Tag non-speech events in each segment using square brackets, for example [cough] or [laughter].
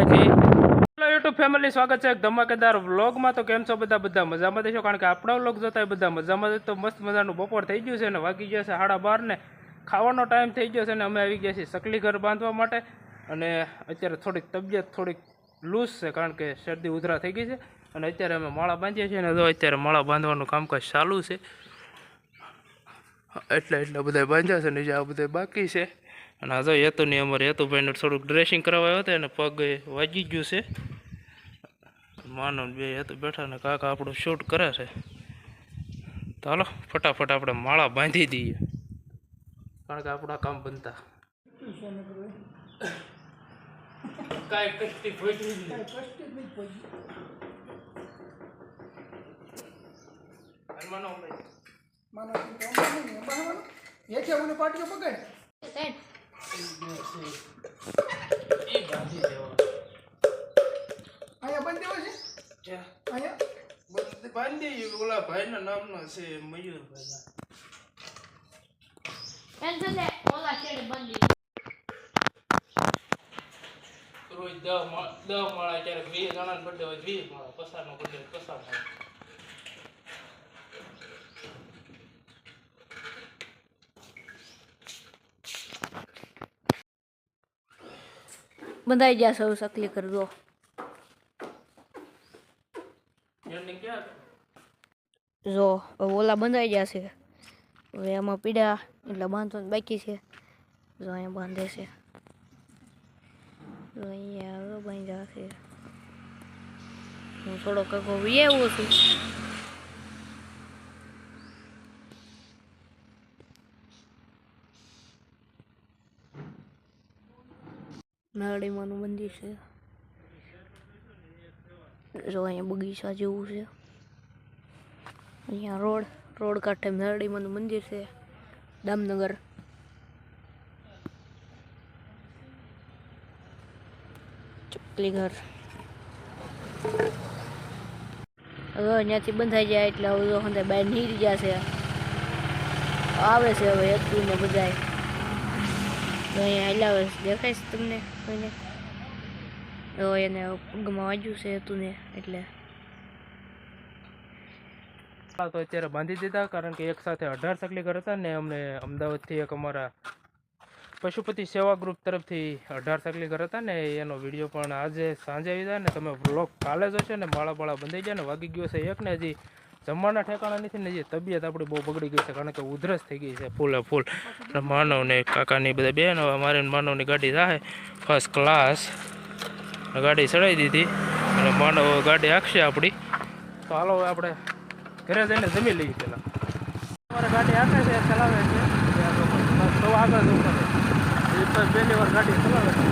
કાંઈથી hello YouTube family, સ્વાગત છે એક ધમાકેદાર વ્લોગમાં. તો કેમ છો બધા? બધા મજામાં દેશો કારણ કે આપણા વ્લોગ જોતા બધા મજામાં તો મસ્ત મજાનું બપોર થઈ ગયું છે ને વાગી ગયા છે સાડા બાર ને. ખાવાનો ટાઈમ થઈ ગયો છે ને અમે આવી ગયા છીએ સકલી ઘર બાંધવા માટે. અને અત્યારે થોડીક તબિયત થોડીક લૂઝ છે કારણ કે શરદી ઉધરા થઈ ગઈ છે. અને અત્યારે અમે માળા બાંધીએ છીએ ને જો અત્યારે માળા બાંધવાનું કામકાજ ચાલુ છે. એટલે એટલા બધા બાંધ્યા છે ને જે આ બધા બાકી છે. અને આ જો હેતુની અમારે હેતુભાઈને થોડુંક ડ્રેસિંગ કરાવવા હતા અને પગ વાગી ગયું છે. માનવ બે હેતુ બેઠા ને કાકા આપણું શૂટ કરે છે. તો હાલો, ફટાફટ આપણે માળા બાંધી દઈએ. કારણ કે આપણા કામ બનતા. નહીં. માનો માનો. પાટીઓ પકડ. બાંધી દેવા. અહીંયા? બંધ દેવો છે બાંધી દઈએ. ઓલા ભાઈના બાંધી રોજ દહ મા- દહ માળા ક્યારેક વીસ જણાનો હોય વીસ માળા પસારનો હોય પસાર માળા બંધાઈ ગયા સૌ સકલી કરી દો. જો ઓલા બંધાઈ ગયા છે. હવે એમાં પીડા એટલે બાંધો બાકી છે. જો અહીંયા બાંધે છે. જો અહીંયા બાંધ્યા છે. હું થોડોક કકો આવ્યો છું. નારડીમાંનું મંદિર છે. જો અહીંયા બગીચા જેવું છે. અહીંયા રોડ રોડ કાંઠે મેરડીમાંનું મંદિર છે. દામનગર. ચકલી ઘર હવે અહીંયાથી બંધાઈ જાય એટલે હવે બહાર નીકળી ગયા છે આવે છે હવે એક બધાય. તો અહીંયા હલાવે દેખાય છે તમને કોઈને તો એને પગમાં વાગ્યું છે હતું ને તો અત્યારે બાંધી દીધા કારણ કે એક સાથે અઢાર સકલી કરતા ને અમને અમદાવાદથી એક અમારા પશુપતિ સેવા ગ્રુપ તરફથી અઢાર સકલી ઘર હતા ને એનો વીડિયો પણ આજે સાંજે આવી ને તમે વ્લોગ કાલે જોશો ને માળા બાળા બંધાઈ જાય ને વાગી ગયો છે એક ને હજી જમવાના ઠેકાણા નથી ને જે તબિયત આપણી બહુ બગડી ગઈ છે, કારણ કે ઉધરસ થઈ ગઈ છે, ફૂલે ફૂલ. અને માનવ ને કાકાની બધા બેન હવે મારી માનવની ગાડી થાય ફર્સ્ટ ક્લાસ ગાડી ચડાવી દીધી. અને માનવ ગાડી આખશે આપણી. તો હાલો હવે આપણે ઘરે જઈને જમી લઈએ પહેલાં. અમારે ગાડી આપે છે, ચલાવે છે. તો આગળ જવું પહેલી વાર ગાડી ચલાવે છે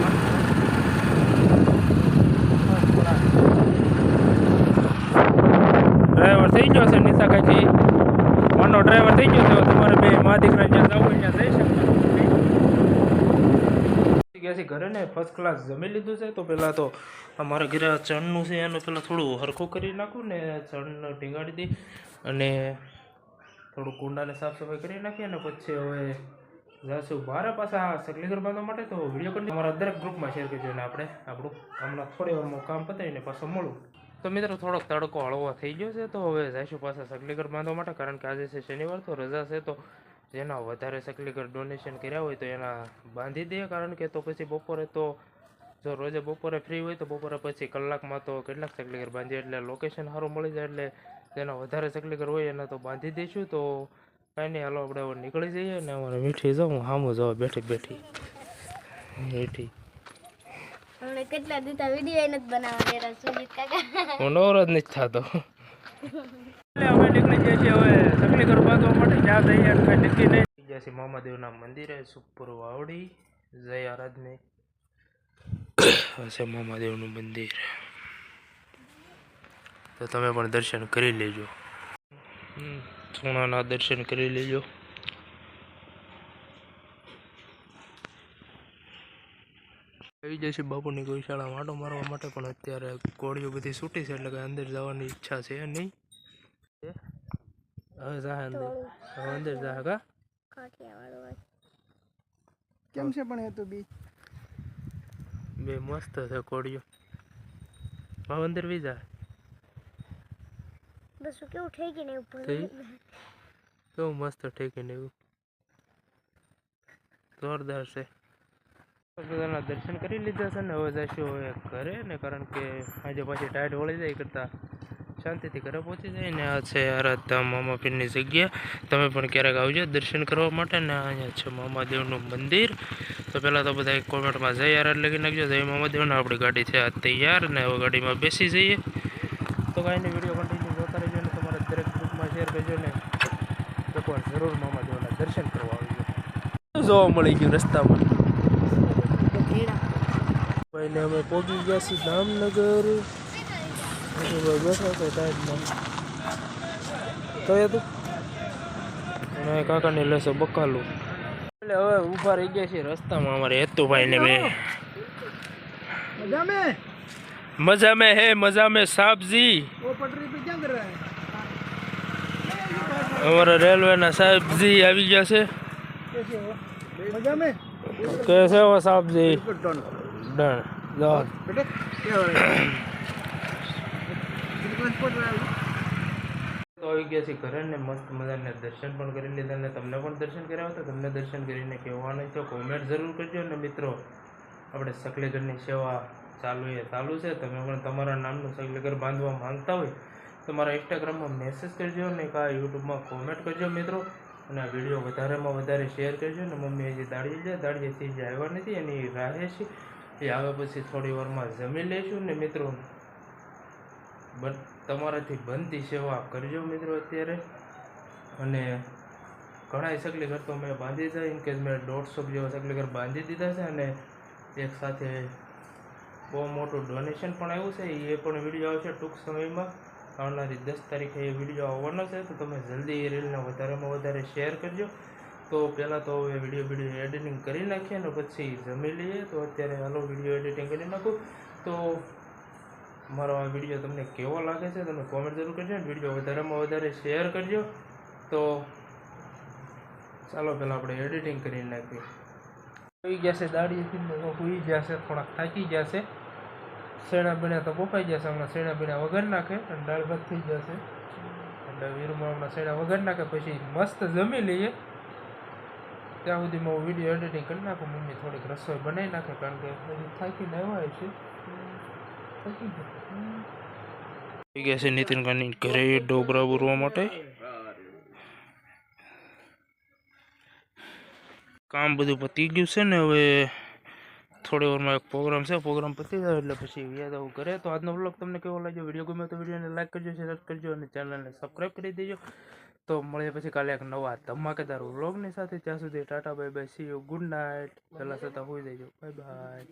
ડ્રાઈવર થઈ ગયો છે નીતા કાકી માનો ડ્રાઈવર થઈ ગયો તો તમારે બે મા દીકરા જ્યાં જવું ત્યાં જઈ છે ઘરે ને ફર્સ્ટ ક્લાસ જમી લીધું છે, તો પહેલાં તો અમારા ઘરે ચણનું છે, એનું પહેલાં થોડું હરખું કરી નાખું ને ચણ ટીંગાડી દઈ અને થોડું કુંડાને સાફ સફાઈ કરી નાખી અને પછી હવે જશું મારા પાસે પાછા સકલીગર બાંધવા માટે, તો વીડિયો કરી અમારા દરેક ગ્રુપમાં શેર કરજો ને આપણે, આપણું હમણાં થોડી વારમાં કામ પતાવીને પાછો મળું. તો મિત્રો, થોડોક તડકો હળવો થઈ ગયો છે, તો હવે જઈશું પાછા સકલીગર બાંધવા માટે, કારણ કે આજે છે શનિવાર, તો રજા છે, તો જેના વધારે સકલીગર ડોનેશન કર્યા હોય તો એના બાંધી દઈએ, કારણ કે તો પછી બપોરે તો જો રોજે બપોરે ફ્રી હોય, તો બપોરે પછી કલાકમાં તો કેટલાક સકલીગર બાંધીએ, એટલે લોકેશન સારું મળી જાય, એટલે જેના વધારે સકલીગર હોય એના તો બાંધી દઈશું, તો કાંઈ નહીં, હાલો, આપણે નીકળી જઈએ ને અમારે મીઠી જાઉં સામું જાઉં બેઠી બેઠી. મીઠી. કેટલા દીધા? વીડિયો નથી બનાવવા દેતા સુજીત કાકા. હું નવરો જ નથી થતો. અમે નીકળી જઈએ છીએ હવે તકલીફ કરવા તો માટે. જ્યાં જઈએ કંઈ નક્કી નહીં. ગયા છીએ મામાદેવના મંદિરે સુપર વાવડી જય આરાધને હશે [coughs] મામાદેવનું મંદિર. તો તમે પણ દર્શન કરી લેજો. હમ, સોનાના દર્શન કરી લેજો. આવી જશે બાપુની ગૌશાળા માટો મારવા માટે પણ અત્યારે કોળીઓ બધી છૂટી છે એટલે કે અંદર જવાની ઈચ્છા છે નહીં. હવે જા અંદર. હવે અંદર જા કા. કાઠિયાવાડ કેમ છે પણ એ તો બી? બે મસ્ત છે કોળીઓ. ભાવ અંદર વીજા બસ કેવું થઈ ગયું ને ઉપર થઈ? કેવું મસ્ત ઠેકીને એવું. જોરદાર છે. બધાના દર્શન કરી લીધા છે ને હવે જઈશું હવે ઘરે ને કારણ કે આજે પાછી ટાઈટ વળી જાય કરતાં શાંતિથી ઘરે પહોંચી જાય ને આ છે આરાધા મામા પીરની જગ્યા. તમે પણ ક્યારેક આવજો દર્શન કરવા માટે ને અહીંયા છે મામાદેવનું મંદિર. તો પહેલાં તો બધા કોમેન્ટમાં જય આરાધ લખી નાખજો. જય મામાદેવને આપણી ગાડી છે આ તૈયાર ને હવે ગાડીમાં બેસી જઈએ. તો કાંઈ નહીં, વીડિયો કન્ટિન્યુ જોતા રહેજો ને તમારા દરેક ગ્રુપમાં શેર કરજો ને એકવાર જરૂર મામાદેવના દર્શન કરવા આવજો. જોવા મળી ગયું રસ્તામાં. ભાઈને અમે પહોંચી ગયા છીએ જામનગર. બેઠા હતા ટાઈમમાં તો એ તું? અને કાકાને લેશે બકાલું. એટલે હવે ઊભા રહી ગયા છીએ રસ્તામાં અમારે હેતુભાઈ ને બે. મજા મેં હે મજા મે સાહેબજી અમારા રેલવેના સાહેબજી આવી ગયા છે. કે છે સાહેબજી પાવડર દોધ તો આવી ગયા છે ઘરેને મસ્ત મજાને દર્શન પણ કરી લીધા અને તમને પણ દર્શન કર્યા હતા તમને દર્શન કરીને કહેવાનું છે કોમેન્ટ જરૂર કરજો ને મિત્રો. આપણે સકલેઘરની સેવા ચાલુ એ ચાલુ છે. તમે પણ તમારા નામનું સકલેઘર બાંધવા માંગતા હોય તમારા ઇન્સ્ટાગ્રામમાં મેસેજ કરજો ને કાં યુટ્યુબમાં કોમેન્ટ કરજો મિત્રો. અને આ વીડિયો વધારેમાં વધારે શેર કરજો અને મમ્મી હજી દાડીએ દાડીએથી જે આવ્યા નથી, એની રાહે છે. એ આવે પછી થોડી વારમાં જમી લઈશું ને મિત્રો તમારાથી બનતી સેવા કરજો મિત્રો અત્યારે. અને ઘણા સગલી ઘર તો મેં બાંધી દીધા ઇન કેસ મેં દોઢસો જેવા સગલી ઘર બાંધી દીધા છે અને એક સાથે બહુ મોટું ડોનેશન પણ આવ્યું છે. એ પણ વીડિયો આવશે ટૂંક સમયમાં. આવનારી દસ તારીખે એ વીડિયો આવવાનો છે, તો તમે જલ્દી એ રીલને વધારેમાં વધારે શેર કરજો. તો પહેલાં તો હવે વીડિયો વીડિયો એડિટિંગ કરી નાખીએ અને પછી જમી લઈએ. તો અત્યારે હાલો વીડિયો એડિટિંગ કરી નાખું. તો મારો આ વીડિયો તમને કેવો લાગે છે તમે કોમેન્ટ જરૂર કરજો અને વીડિયો વધારેમાં વધારે શેર કરજો. તો ચાલો પહેલાં આપણે એડિટિંગ કરી નાખીએ. સુઈ ગયા છે દાડી સુઈ ગયા છે, થોડાક થાકી ગયા છે. શેણા બીણા તો બફાઈ જશે હમણાં શેણા બીણા વગર નાખે અને દાળ ભાત થઈ જશે એટલે વીરમાં હમણાં શેણા વગર નાખે, પછી મસ્ત જમી લઈએ. ત્યાં સુધીમાં હું વીડિયો એડિટિંગ કરી નાખું, મમ્મી થોડીક રસોઈ બનાવી નાખે, કારણ કે હજી થાકીને આવ્યા છે. થાકી ગયા. નીતિન ગાંધી ઘરે ડોબરા બોરવા માટે. કામ બધું પતી ગયું છે ને, હવે થોડી વારમાં એક પ્રોગ્રામ છે પ્રોગ્રામ પતી જાય એટલે પછી યાદ આવું કરે તો આજનો બ્લોગ તમને કેવો લાગ્યો? વીડિયો ગમે તો વિડીયોને લાઈક કરજો શેર કરજો અને ચેનલને સબસ્ક્રાઈબ કરી દેજો. તો મળીએ પછી કાલે એક નવા ધમાકેદાર વ્લોગની સાથે. ત્યાં સુધી Tata, bye bye see you good night પહેલાં છતાં હોઈ જજો. Bye bye.